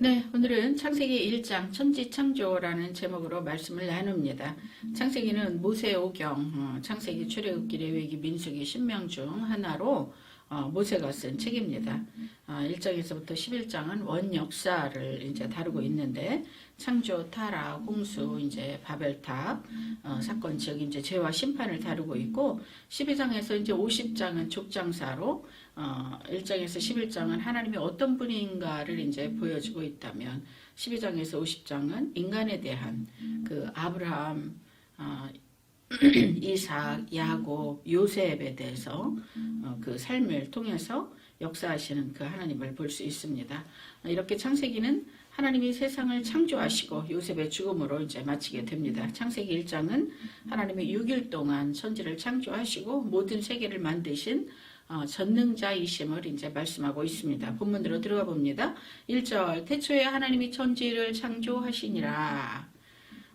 네, 오늘은 창세기 1장 천지창조라는 제목으로 말씀을 나눕니다. 창세기는 모세 오경, 어, 창세기 출애굽기 레위기 민수기 신명 중 하나로 어, 모세가 쓴 책입니다. 어, 1장에서부터 11장은 원 역사를 이제 다루고 있는데 창조, 타락, 홍수, 이제 바벨탑 어, 사건 즉 이제 죄와 심판을 다루고 있고 12장에서 이제 50장은 족장사로 어, 1장에서 11장은 하나님이 어떤 분인가를 이제 보여주고 있다면 12장에서 50장은 인간에 대한 그 아브라함, 어, 이삭, 야곱, 요셉에 대해서 어, 그 삶을 통해서 역사하시는 그 하나님을 볼 수 있습니다. 이렇게 창세기는 하나님이 세상을 창조하시고 요셉의 죽음으로 이제 마치게 됩니다. 창세기 1장은 하나님이 6일 동안 천지를 창조하시고 모든 세계를 만드신 어, 전능자이심을 이제 말씀하고 있습니다. 본문으로 들어가 봅니다. 1절 태초에 하나님이 천지를 창조하시니라.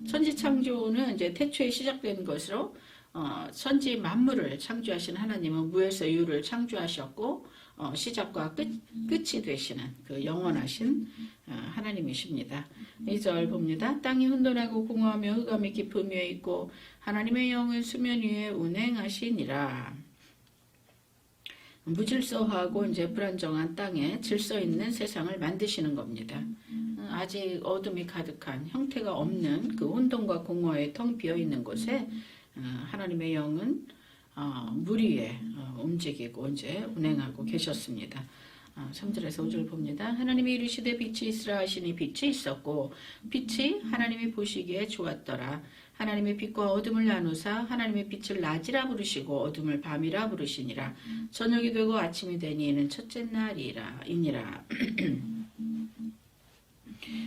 천지 창조는 이제 태초에 시작된 것으로 어, 천지 만물을 창조하신 하나님은 무에서 유를 창조하셨고 어, 시작과 끝, 끝이 되시는 그 영원하신 어, 하나님이십니다. 2절 봅니다. 땅이 혼돈하고 공허하며 흑암이 위에 있고 하나님의 영은 수면 위에 운행하시니라. 무질서하고 이제 불안정한 땅에 질서 있는 세상을 만드시는 겁니다. 어, 아직 어둠이 가득한 형태가 없는 그 혼돈과 공허에 텅 비어 있는 곳에 어, 하나님의 영은 어, 물 위에 움직이고 이제 운행하고 계셨습니다. 3절에서 5절 봅니다. 하나님이 이르시되 빛이 있으라 하시니 빛이 있었고 빛이 하나님이 보시기에 좋았더라. 하나님의 빛과 어둠을 나누사 하나님의 빛을 낮이라 부르시고 어둠을 밤이라 부르시니라. 저녁이 되고 아침이 되니 이는 첫째 날이라 이니라.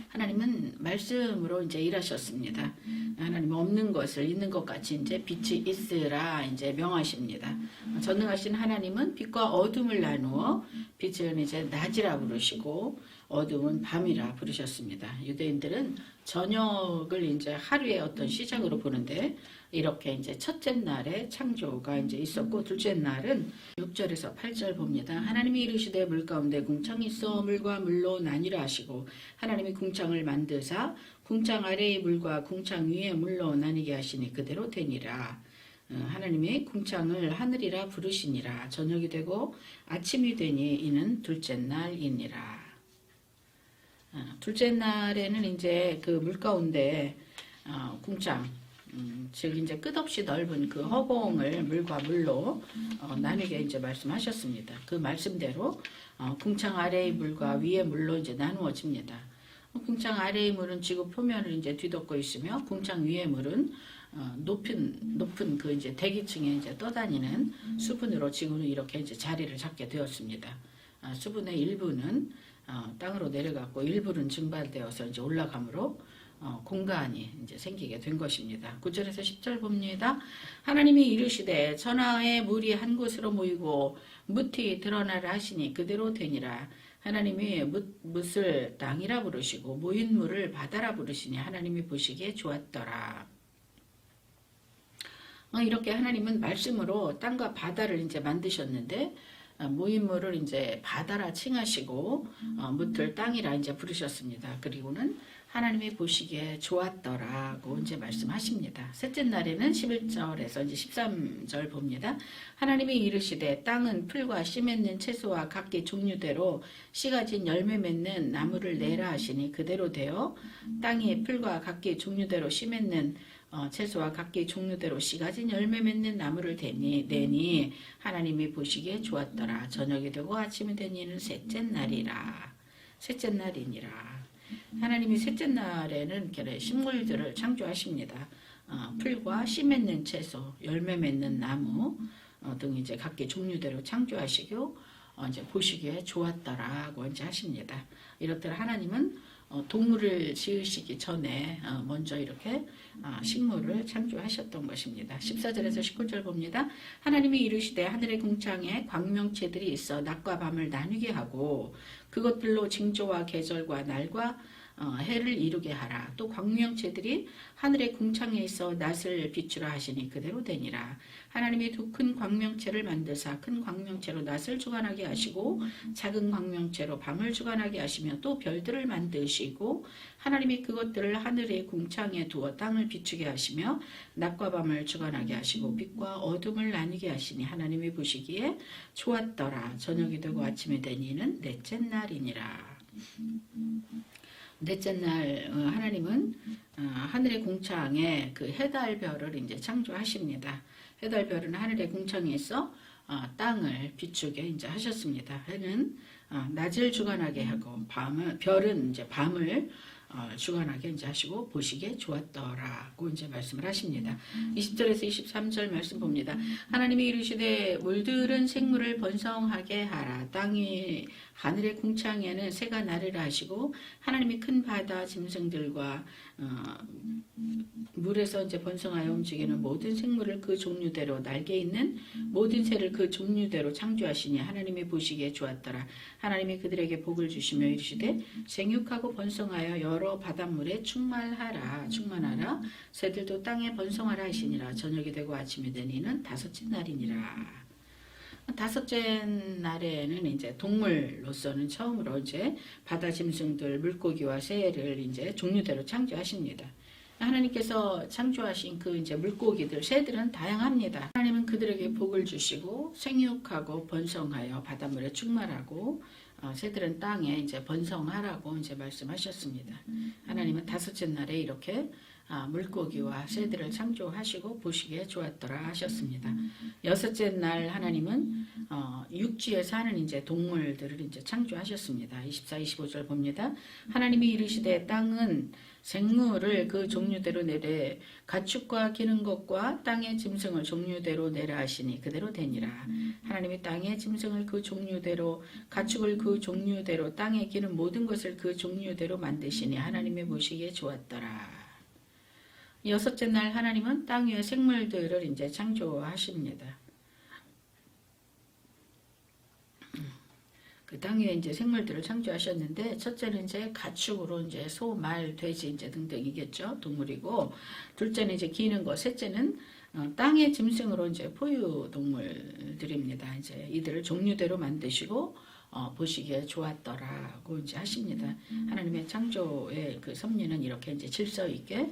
하나님은 말씀으로 이제 일하셨습니다. 하나님 없는 것을 있는 것 같이 이제 빛이 있으라 이제 명하십니다. 전능하신 하나님은 빛과 어둠을 나누어 빛은 이제 낮이라 부르시고 어둠은 밤이라 부르셨습니다. 유대인들은 저녁을 이제 하루의 어떤 시작으로 보는데 이렇게 이제 첫째 날에 창조가 이제 있었고 둘째 날은 6절에서 8절 봅니다. 하나님이 이르시되 물 가운데 궁창이 있어 물과 물로 나뉘라 하시고 하나님이 궁창을 만드사 궁창 아래의 물과 궁창 위의 물로 나뉘게 하시니 그대로 되니라. 어, 하나님이 궁창을 하늘이라 부르시니라. 저녁이 되고 아침이 되니 이는 둘째 날이니라. 어, 둘째 날에는 이제 그 물 가운데 어, 궁창 음, 즉 이제 끝없이 넓은 그 허공을 물과 물로 어, 나누게 이제 말씀하셨습니다. 그 말씀대로 어, 궁창 아래의 물과 위의 물로 이제 나누어집니다. 어, 궁창 아래의 물은 지구 표면을 이제 뒤덮고 있으며 궁창 위의 물은 어, 높은 높은 그 이제 대기층에 이제 떠다니는 수분으로 지구는 이렇게 이제 자리를 잡게 되었습니다. 어, 수분의 일부는 어, 땅으로 내려갔고 일부는 증발되어서 이제 올라감으로 어, 공간이 이제 생기게 된 것입니다. 9절에서 10절 봅니다. 하나님이 이르시되 천하의 물이 한 곳으로 모이고 묻이 드러나라 하시니 그대로 되니라. 하나님이 묻, 묻을 땅이라 부르시고 모인 물을 바다라 부르시니 하나님이 보시기에 좋았더라. 어, 이렇게 하나님은 말씀으로 땅과 바다를 이제 만드셨는데 어, 모인 물을 이제 바다라 칭하시고 어, 묻을 땅이라 이제 부르셨습니다. 그리고는 하나님이 보시기에 좋았더라고 이제 말씀하십니다. 셋째 날에는 11절에서 이제 13절 봅니다. 하나님이 이르시되 땅은 풀과 씨 맺는 채소와 각기 종류대로 씨가 진 열매 맺는 나무를 내라 하시니 그대로 되어 땅이 풀과 각기 종류대로 씨 맺는 어, 채소와 각기 종류대로 씨가 진 열매 맺는 나무를 대니, 내니 하나님이 보시기에 좋았더라. 저녁이 되고 아침이 되니는 셋째 날이라. 셋째 날이니라. 하나님이 셋째 날에는 식물들을 창조하십니다. 어, 풀과 씨 맺는 채소, 열매 맺는 나무 어, 등 이제 각기 종류대로 창조하시고 어, 이제 보시기에 좋았다라고 이제 하십니다. 이렇듯 하나님은 어, 동물을 지으시기 전에 어, 먼저 이렇게 아, 식물을 창조하셨던 것입니다. 14절에서 19절 봅니다. 하나님이 이르시되 하늘의 궁창에 광명체들이 있어 낮과 밤을 나누게 하고 그것들로 징조와 계절과 날과 어, 해를 이루게 하라. 또 광명체들이 하늘의 궁창에 있어 낫을 비추라 하시니 그대로 되니라. 하나님이 두 큰 광명체를 만드사 큰 광명체로 낫을 주관하게 하시고 작은 광명체로 밤을 주관하게 하시며 또 별들을 만드시고 하나님이 그것들을 하늘의 궁창에 두어 땅을 비추게 하시며 낮과 밤을 주관하게 하시고 빛과 어둠을 나뉘게 하시니 하나님이 보시기에 좋았더라. 저녁이 되고 아침이 되니는 넷째 날이니라. 넷째 날 어, 하나님은 어, 하늘의 궁창에 그 해달별을 이제 창조하십니다. 해달별은 하늘의 있어 어, 땅을 비추게 이제 하셨습니다. 해는 어, 낮을 주관하게 하고 밤을 별은 이제 밤을 어, 주관하게 이제 하시고 보시기에 좋았더라고 이제 말씀을 하십니다. 20절에서 23절 말씀 봅니다. 하나님이 이르시되 물들은 생물을 번성하게 하라. 땅이 하늘의 궁창에는 새가 나르라 하시고 하나님이 큰 바다 짐승들과 어, 물에서 이제 번성하여 움직이는 모든 생물을 그 종류대로 날개 있는 모든 새를 그 종류대로 창조하시니 하나님이 보시기에 좋았더라. 하나님이 그들에게 복을 주시며 이르시되 생육하고 번성하여 여러 바닷물에 충만하라 충만하라 새들도 땅에 번성하라 하시니라 저녁이 되고 아침이 되니는 다섯째 날이니라. 다섯째 날에는 이제 동물로서는 처음으로 이제 바다 짐승들, 물고기와 새를 이제 종류대로 창조하십니다. 하나님께서 창조하신 그 이제 물고기들, 새들은 다양합니다. 하나님은 그들에게 복을 주시고 생육하고 번성하여 바닷물에 충만하고 어, 새들은 땅에 이제 번성하라고 이제 말씀하셨습니다. 하나님은 다섯째 날에 이렇게 아, 물고기와 새들을 창조하시고 보시기에 좋았더라 하셨습니다. 여섯째 날 하나님은 어, 육지에 사는 이제 동물들을 이제 창조하셨습니다. 24, 25절 봅니다. 하나님이 이르시되 땅은 생물을 그 종류대로 내래 가축과 기는 것과 땅의 짐승을 종류대로 내라 하시니 그대로 되니라. 하나님이 땅의 짐승을 그 종류대로 가축을 그 종류대로 땅에 기는 모든 것을 그 종류대로 만드시니 하나님의 보시기에 좋았더라. 여섯째 날 하나님은 땅 위의 생물들을 이제 창조하십니다. 그땅 위에 이제 생물들을 창조하셨는데 첫째는 이제 가축으로 이제 소, 말, 돼지 이제 등등이겠죠 동물이고 둘째는 이제 기는 거, 셋째는 어, 땅의 짐승으로 이제 포유 동물들입니다. 이제 이들을 종류대로 만드시고 어, 보시기에 좋았더라고 이제 하십니다. 하나님의 창조의 그 섭리는 이렇게 이제 질서 있게 어,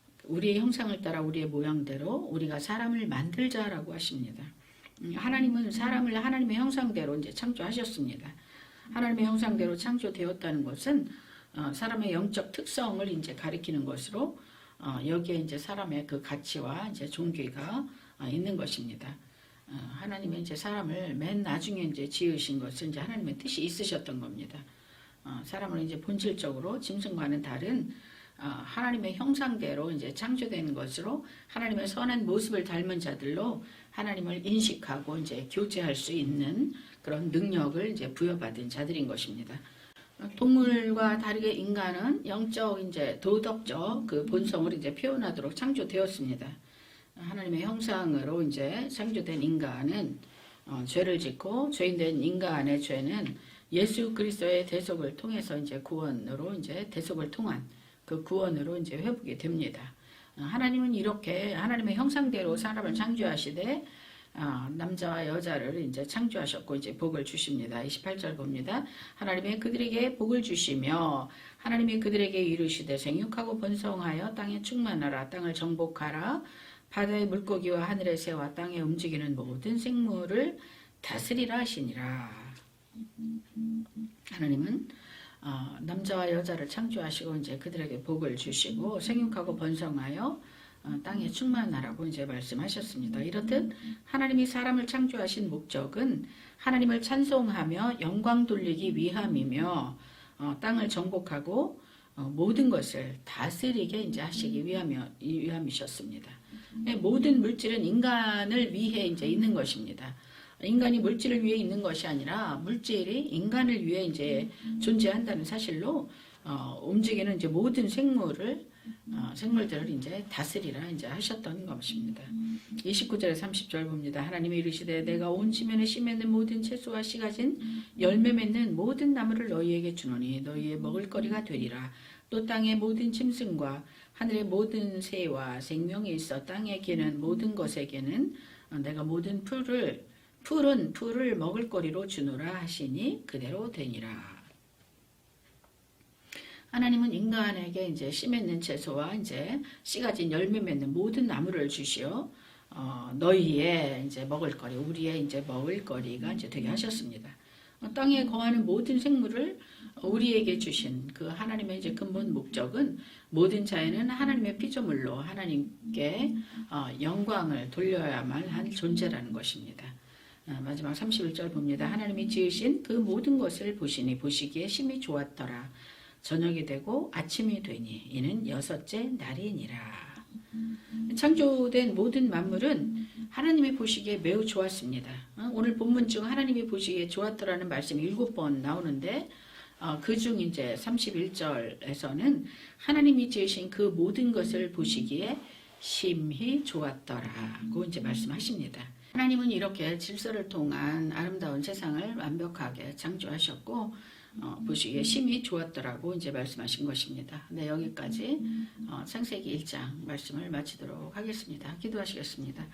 우리의 형상을 따라 우리의 모양대로 우리가 사람을 만들자라고 하십니다. 음, 하나님은 사람을 하나님의 형상대로 이제 창조하셨습니다. 하나님의 형상대로 창조되었다는 것은 어, 사람의 영적 특성을 이제 가리키는 것으로 어, 여기에 이제 사람의 그 가치와 이제 종교가 어, 있는 것입니다. 어, 하나님이 이제 사람을 맨 나중에 이제 지으신 것은 이제 하나님의 뜻이 있으셨던 겁니다. 어, 사람을 이제 본질적으로 짐승과는 다른 어, 하나님의 형상대로 이제 창조된 것으로 하나님의 선한 모습을 닮은 자들로 하나님을 인식하고 이제 교제할 수 있는 그런 능력을 이제 부여받은 자들인 것입니다. 어, 동물과 다르게 인간은 영적 이제 도덕적 그 본성을 이제 표현하도록 창조되었습니다. 하나님의 형상으로 이제 창조된 인간은 어, 죄를 짓고 죄인된 인간의 죄는 예수 그리스도의 대속을 통해서 이제 구원으로 이제 대속을 통한 그 구원으로 이제 회복이 됩니다. 어, 하나님은 이렇게 하나님의 형상대로 사람을 창조하시되 어, 남자와 여자를 이제 창조하셨고 이제 복을 주십니다. 28절 봅니다. 하나님이 그들에게 복을 주시며 하나님이 그들에게 이르시되 생육하고 번성하여 땅에 충만하라 땅을 정복하라 바다의 물고기와 하늘의 새와 땅에 움직이는 모든 생물을 다스리라 하시니라. 하나님은 어, 남자와 여자를 창조하시고 이제 그들에게 복을 주시고 생육하고 번성하여 어, 땅에 충만하라고 이제 말씀하셨습니다. 이렇듯 하나님이 사람을 창조하신 목적은 하나님을 찬송하며 영광 돌리기 위함이며 어, 땅을 정복하고 어, 모든 것을 다스리게 이제 하시기 위함이, 위함이셨습니다. 예, 모든 물질은 인간을 위해 이제 있는 것입니다. 인간이 물질을 위해 있는 것이 아니라 물질이 인간을 위해 이제 존재한다는 사실로 어, 움직이는 이제 모든 생물을 어, 생물들을 이제 다스리라 이제 하셨던 것입니다. 29절에 30절 봅니다. 하나님이 이르시되 내가 온 지면에 씨 맺는 모든 채소와 씨 가진 열매 맺는 모든 나무를 너희에게 주노니 너희의 먹을거리가 되리라. 또 땅의 모든 짐승과 하늘의 모든 새와 생명이 있어 땅에 기는 모든 것에게는 어, 내가 모든 풀을 풀은 풀을 먹을거리로 주노라 하시니 그대로 되니라. 하나님은 인간에게 이제 씨 맺는 채소와 이제 씨 가 진 열매 맺는 모든 나무를 주시어 어, 너희의 이제 먹을거리, 우리의 이제 먹을거리가 이제 되게 하셨습니다. 어, 땅에 거하는 모든 생물을 우리에게 주신 그 하나님의 이제 근본 목적은 모든 자에는 하나님의 피조물로 하나님께 어, 영광을 돌려야만 한 존재라는 것입니다. 어, 마지막 31절 봅니다. 하나님이 지으신 그 모든 것을 보시니 보시기에 심히 좋았더라. 저녁이 되고 아침이 되니 이는 여섯째 날이니라. 창조된 모든 만물은 하나님이 보시기에 매우 좋았습니다. 어, 오늘 본문 중 하나님이 보시기에 좋았더라는 말씀이 일곱 번 나오는데 그중 이제 31절에서는 하나님이 지으신 그 모든 것을 보시기에 심히 좋았더라고 이제 말씀하십니다. 하나님은 이렇게 질서를 통한 아름다운 세상을 완벽하게 창조하셨고 어, 보시기에 심히 좋았더라고 이제 말씀하신 것입니다. 네 여기까지 어, 창세기 1장 말씀을 마치도록 하겠습니다. 기도하시겠습니다.